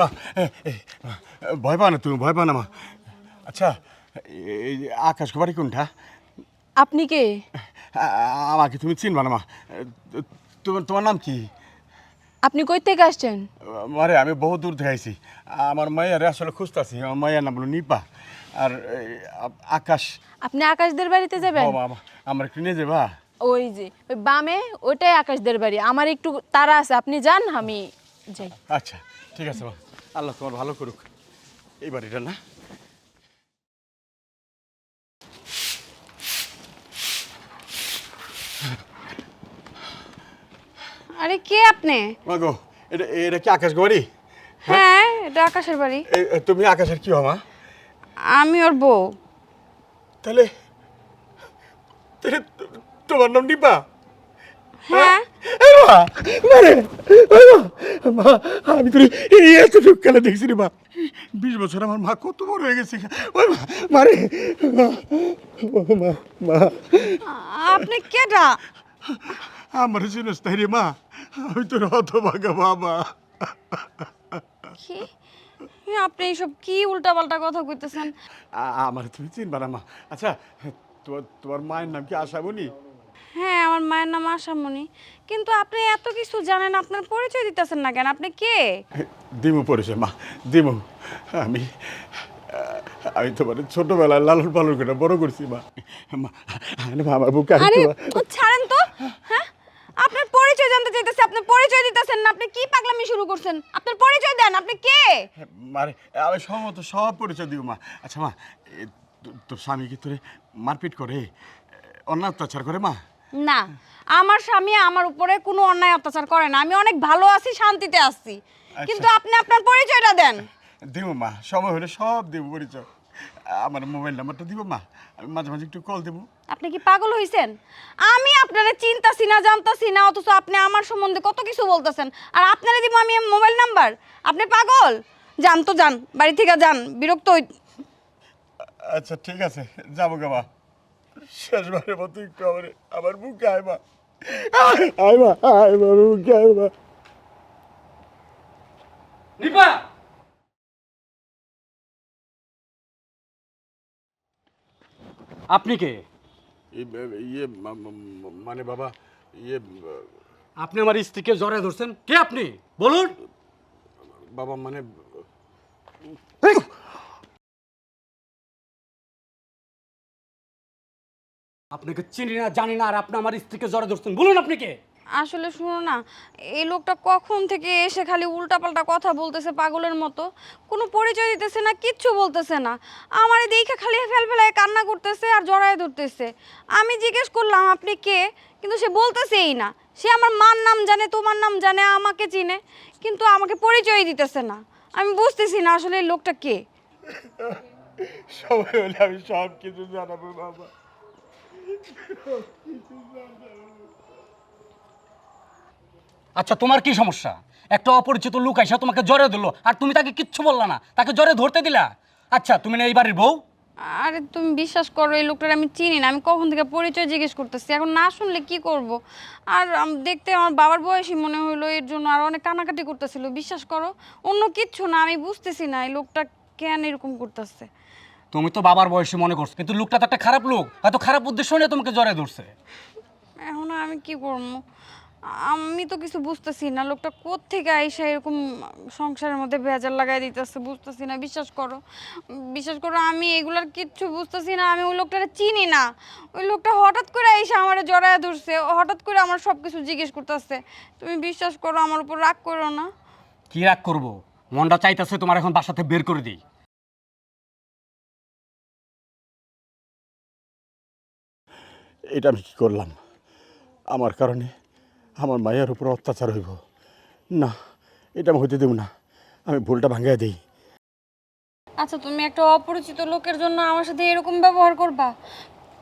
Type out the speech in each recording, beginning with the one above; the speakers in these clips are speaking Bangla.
মা ভয় পাও না তুমি ভয় পাও না মা আচ্ছা আকাশ বাড়ি কোনটা আপনি কে আমাকে তুমি চিনবা না মা তোমার নাম কি আপনি কই থেকে আসছেন মারে আমি বহু দূর থেকে আইছি আমার মায়ের আসলে খুঁজতেছি আমার মায়ের নাম হলো নিপা আর আকাশ আপনি আকাশদের বাড়িতে যাবেন আমার নিয়ে যাবা ওই যে ওই বামে ওইটাই আকাশদের বাড়ি আমার একটু তারা আছে আপনি যান আমি যাই আচ্ছা ঠিক আছে মা আল্লাহ তোমার ভালো করুক। এই বাড়িটা না? আরে কে আপনি? মা গো এটা এটা কি আকাশ বাড়ি? হ্যাঁ? এটা আকাশের বাড়ি। এ- তুমি আকাশের কি হমা আমি ওর বউ। তাহলে তাহলে তো- তোমার নাম নিপা? হ্যাঁ? মা, মারে, মা, আমি তো এত কালে দেখছি রে মা? বিশ বছর আমার মা কত বড় হয়ে গেছে। ওই মা মারে মা, মা আপনি কেটা আমার চিনস তাই রে মা আমি তোর হতভাগা বাবা। কি? আপনি এইসব কি উল্টাপাল্টা কথা কইতেছেন? আমার তুমি চিনবা না মা। আচ্ছা তোমার তোমার মায়ের নাম কি আশাবনি? হ্যাঁ আমার মায়ের নাম আশামণি। কিন্তু আপনি এত কিছু জানেন আপনার পরিচয় দিতেছেন না কেন? আপনি কে? দিমু পরিচয় মা দিমু। আমি আমি তোমার ছোটবেলায় লালন পালন করে বড় করছি মা। আমার বুকে আরে ছাড়েন তো। হ্যাঁ? আপনার পরিচয় জানতে চাইতেছে আপনি পরিচয় দিতেছেন না আপনি কি পাগলামি শুরু করছেন? আপনার পরিচয় দেন আপনি কে? মানে আমি সমত সব পরিচয় দিব মা। আচ্ছা মা তো- তোর স্বামী কি তোরে মারপিট করে? অন্য অত্যাচার করে মা? না আমার স্বামী আমার উপরে কোনো অন্যায় অত্যাচার করে না। আমি অনেক ভালো আছি শান্তিতে আছি। কিন্তু আপনি আপনার পরিচয়টা দেন। দিব মা সময় হলে সব দেবো পরিচয়। আমার মোবাইল নাম্বারটা দিব মা আমি মাঝে মাঝে একটু কল দেবো। আপনি কি পাগল হইছেন? আমি আপনারা চিন্তাছি না জানতাছি না অথচ আপনি আমার সম্বন্ধে কত কিছু বলতেছেন। আর আপনারা দিব আমি মোবাইল নাম্বার? আপনি পাগল? যান তো যান বাড়ি থেকে যান বিরক্ত হই আচ্ছা ঠিক আছে যাব গা মা। শেষবারের মতো একটু আমার আমার বুকে আয় মা। আয় মা আয় মা বুকে আয় মা। নিপা আপনি কে? ইয়ে মানে বাবা ইয়ে আপনি আমার স্ত্রীকে জ্বরে ধরছেন। কে আপনি? বলুন। বাবা মানে আপনাকে চিনি না জানি না আর আপনি আমার স্ত্রীকে জ্বরে ধরছেন। বলুন আপনি কে? আসলে শুনো না এই লোকটা কখন থেকে এসে খালি উল্টাপাল্টা কথা বলতেছে পাগলের মতো? কোনো পরিচয় দিতেছে না কিচ্ছু বলতেছে না। আমার এই দেখে খালি ফেল ফেলায় কান্না করতেছে আর জড়ায় ধরতেছে। আমি জিজ্ঞেস করলাম আপনি কে? কিন্তু সে বলতেছেই না। সে আমার মার নাম জানে তোমার নাম জানে আমাকে চিনে কিন্তু আমাকে পরিচয় দিতেছে না। আমি বুঝতেছি না আসলে এই লোকটা কে। সময় হলে আমি সব কিছু জানাব বাবা। আচ্ছা তোমার কি সমস্যা? একটা অপরিচিত লোক আইসা তোমাকে জ্বরে দিল, আর তুমি তাকে কিচ্ছু বললা না, তাকে জ্বরে ধরতে দিলা? আচ্ছা তুমি না এই বাড়ির বউ? আরে, তুমি বিশ্বাস করো, এই লোকটার আমি চিনি না, আমি কখন থেকে পরিচয় জিজ্ঞেস করতেছি, এখন না শুনলে কি করব? আর দেখতে আমার বাবার বয়সী মনে হলো এর জন্য আর অনেক কানাকাটি করতেছিল, বিশ্বাস করো, অন্য কিচ্ছু না, আমি বুঝতেছি না, এই লোকটা কেন এরকম করতেছে? তুমি তো বাবার বয়সে মনে করছ কিন্তু লোকটা তো একটা খারাপ লোক। হয়তো খারাপ উদ্দেশ্য নিয়ে তোমাকে জ্বরে ধরছে। এখন আমি কি করব? আমি তো কিছু বুঝতেছি না লোকটা কোত্থেকে আইসা এরকম সংসারের মধ্যে ভেজাল লাগাই দিতেছে বুঝতেছি না বিশ্বাস করো। বিশ্বাস করো আমি এগুলার কিচ্ছু বুঝতেছি না আমি ওই লোকটারে চিনি না। ওই লোকটা হঠাৎ করে আইসা আমার জড়ায় ধরছে ও হঠাৎ করে আমার সব কিছু জিজ্ঞেস করতেছে তুমি বিশ্বাস করো আমার উপর রাগ করো না। কি রাগ করব? মনটা চাইতেছে তোমার এখন বাসাতে বের করে দিই। এটা আমি কী করলাম? আমার কারণে আমার মায়ের উপর অত্যাচার হইব। না এটা আমি হইতে দেব না। আমি ভুলটা ভাঙিয়ে দিই। আচ্ছা তুমি একটা অপরিচিত লোকের জন্য আমার সাথে এরকম ব্যবহার করবা?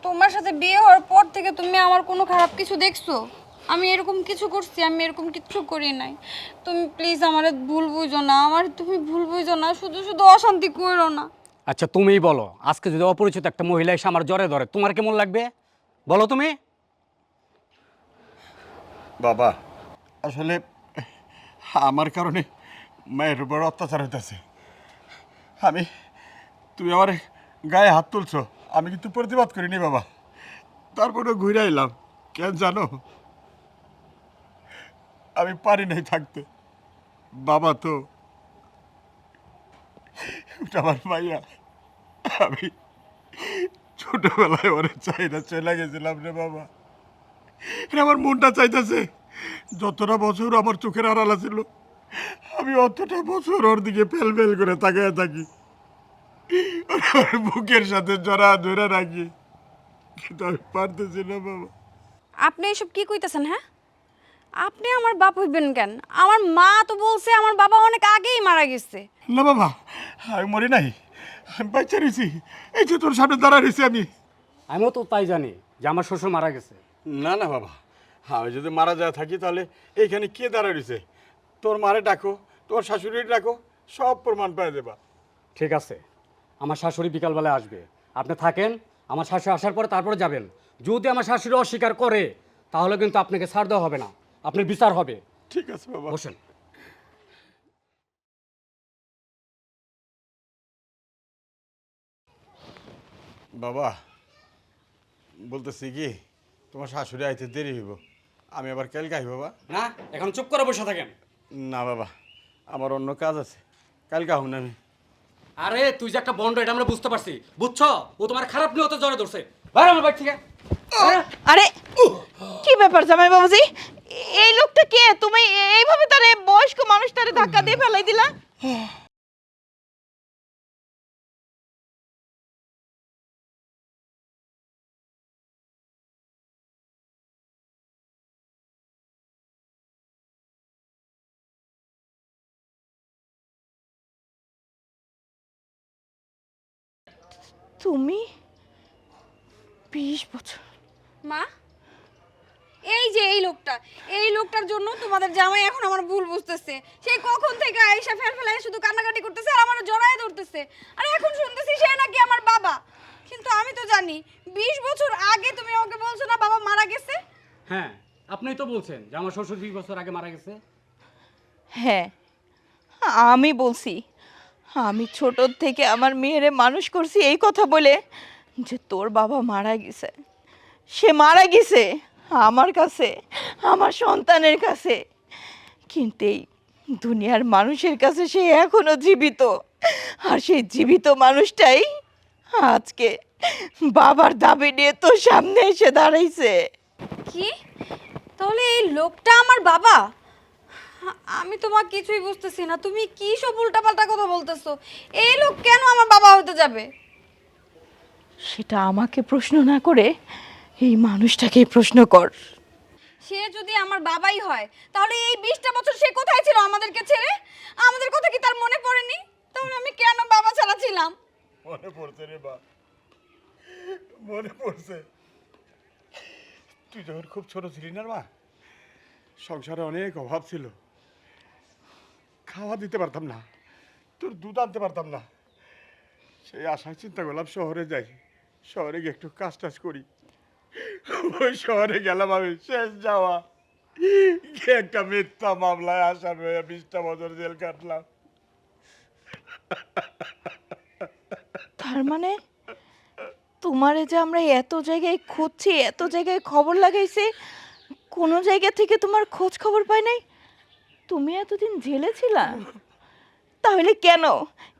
তোমার সাথে বিয়ে হওয়ার পর থেকে তুমি আমার কোনো খারাপ কিছু দেখছ? আমি এরকম কিছু করছি আমি এরকম কিছু করি নাই। তুমি প্লিজ আমার ভুল বুঝো না। আমার তুমি ভুল বুঝো না। শুধু শুধু অশান্তি করো না। আচ্ছা তুমিই বলো। আজকে যদি অপরিচিত একটা মহিলা এসে আমার জ্বরে ধরে তোমার কেমন লাগবে? বলো তুমি। বাবা, আসলে আমার কারণে মায়ের উপর অত্যাচার হইতেছে। আমি, তুমি আমার গায়ে হাত তুলছো, আমি কিন্তু প্রতিবাদ করিনি বাবা। তারপরে ঘুরে এলাম কেন জানো? আমি পারি নাই থাকতে। বাবা তো আমার মাইয়া। আমি ছোটবেলায় ওরে চাই না চলে গেছিলাম রে বাবা। রে আমার মনটা চাইতেছে যতটা বছর আমার চোখের আড়ালা ছিল আমি অতটা বছর ওর দিকে ফেল ফেল করে তাকিয়ে থাকি। ওর বুকের সাথে জড়া ধরে রাখি কিন্তু আমি পারতেছি না বাবা। আপনি এসব কি কইতেছেন হ্যাঁ? আপনি আমার বাপ হইবেন কেন? আমার মা তো বলছে আমার বাবা অনেক আগেই মারা গেছে। না বাবা আমি মরি নাই। বাচ্চা রয়েছি এই যে তোর সামনে দাঁড়া রয়েছি আমি। আমিও তো তাই জানি যে আমার শ্বশুর মারা গেছে। না না বাবা আমি যদি মারা যায় থাকি তাহলে এইখানে কে দাঁড়া রয়েছে তোর মারে ডাকো তোর শাশুড়ি ডাকো সব প্রমাণ পেয়ে দেবা। ঠিক আছে আমার শাশুড়ি বিকালবেলায় আসবে। আপনি থাকেন আমার শাশুড়ি আসার পরে তারপরে যাবেন। যদি আমার শাশুড়ি অস্বীকার করে তাহলে কিন্তু আপনাকে ছাড় দেওয়া হবে না। আপনার বিচার হবে। ঠিক আছে বাবা। বসেন। বাবা বলতেছি কি তোমার শাশুড়ি আইতে দেরি হইব। আমি আবার কালকে আই বাবা। না এখন চুপ করে বসে থাকেন। না বাবা আমার অন্য কাজ আছে। কালকে না আমি। আরে তুই যে একটা বন্ড এটা আমরা বুঝতে পারছি। বুঝছ? ও তোমার খারাপ নিয়ে তো জ্বরে ধরছে। বাইরে আমার বাড়ি থেকে। বাইরে। আরে কি ব্যাপার জামাই বাবুজি? এই লোকটা কে? তুমি এইভাবে তারে বয়স্ক মানুষটারে ধাক্কা দিয়ে ফেলাই দিলা? তুমি? বিশ বছর। মা এই যে এই লোকটা এই লোকটার জন্য তোমাদের জামাই এখন আমার ভুল বুঝতেছে। সেই কখন থেকে আয়েশা ফেল ফেলায় শুধু কান্নাকাটি করতেছে আর আমার জড়ায় ধরতেছে। আর এখন শুনতেছি সে নাকি আমার বাবা। কিন্তু আমি তো জানি বিশ বছর আগে তুমি ওকে বলছো না বাবা মারা গেছে? হ্যাঁ আপনিই তো বলছেন যে আমার শ্বশুর বিশ বছর আগে মারা গেছে। হ্যাঁ আমি বলছি আমি ছোট থেকে আমার মেয়েরে মানুষ করছি এই কথা বলে যে তোর বাবা মারা গেছে। সে মারা গেছে আমার কাছে, আমার সন্তানের কাছে। কিন্তু এই দুনিয়ার মানুষের কাছে সে এখনও জীবিত। আর সেই জীবিত মানুষটাই আজকে বাবার দাবি নিয়ে তোর সামনে এসে দাঁড়াইছে। কি? তাহলে এই লোকটা আমার বাবা? আমি তোমার কিছুই বুঝতেছি না। তুমি কি সব উল্টাপাল্টা কথা বলতেছো? এই লোক কেন আমার বাবা হতে যাবে? সেটা আমাকে প্রশ্ন না করে এই মানুষটাকেই প্রশ্ন কর। সে যদি আমার বাবাই হয় তাহলে এই বিশটা বছর সে কোথায় ছিল আমাদেরকে ছেড়ে? আমাদের কথা কি তার মনে পড়েনি? তাহলে আমি কেন বাবা ছাড়া ছিলাম? মনে পড়ছে রে বা মনে পড়ছে। তুই যখন খুব ছোট ছিলি না মা সংসারে অনেক অভাব ছিল। খাওয়া দিতে পারতাম না, তোর দুধ আনতে পারতাম না। সেই আশায় চিন্তা করলাম শহরে যাই, শহরে গিয়ে একটু কাজ টাজ করি। ওই শহরে গেলাম আমি, শেষ যাওয়া। একটা মিথ্যা মামলায় আসার হয়ে বিশটা বছর জেল কাটলাম। তার মানে তোমারে যে আমরা এত জায়গায় খুঁজছি, এত জায়গায় খবর লাগাইছি, কোনো জায়গা থেকে তোমার খোঁজ খবর পাই নাই? তুমি এতদিন জেলে ছিলা? তাহলে কেন?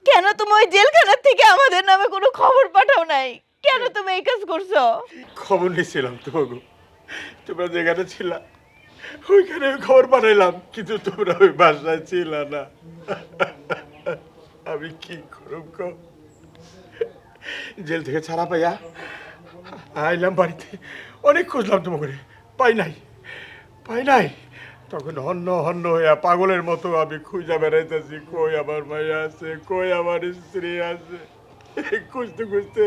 কেন তুমি ওই জেলখানার থেকে আমাদের নামে কোনো খবর পাঠাও নাই? কেন তুমি এই কাজ করছ? খবর নিয়েছিলাম তোমাকে। তোমরা যেখানে ছিলা, ওইখানে খবর পাঠাইলাম, কিন্তু তোমরা ওই বাসায় ছিল না। আমি কি করব গো? জেল থেকে ছাড়া পাইয়া আইলাম বাড়িতে। অনেক খুঁজলাম তোমাকে পাই নাই পাই নাই। তখন হন্য হন্য হইয়া পাগলের মতো আমি খুঁজা বেড়াইতেছি। কই আমার মাইয়া আছে? কই আমার স্ত্রী আছে? খুঁজতে খুঁজতে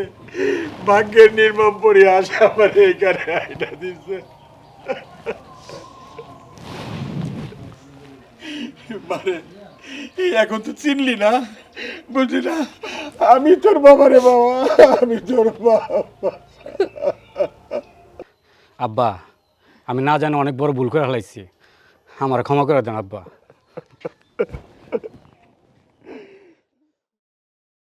ভাগ্যের নির্মম পরিহাস আমার এইখানে আইনা দিচ্ছে মানে এখন তো চিনলি না? বুঝলি না, আমি তোর বাবা রে বাবা, আমি তোর বাবা। আব্বা, আমি না জানি অনেক বড় ভুল করে ফেলাইছি। আমার ক্ষমা করে দেন আব্বা।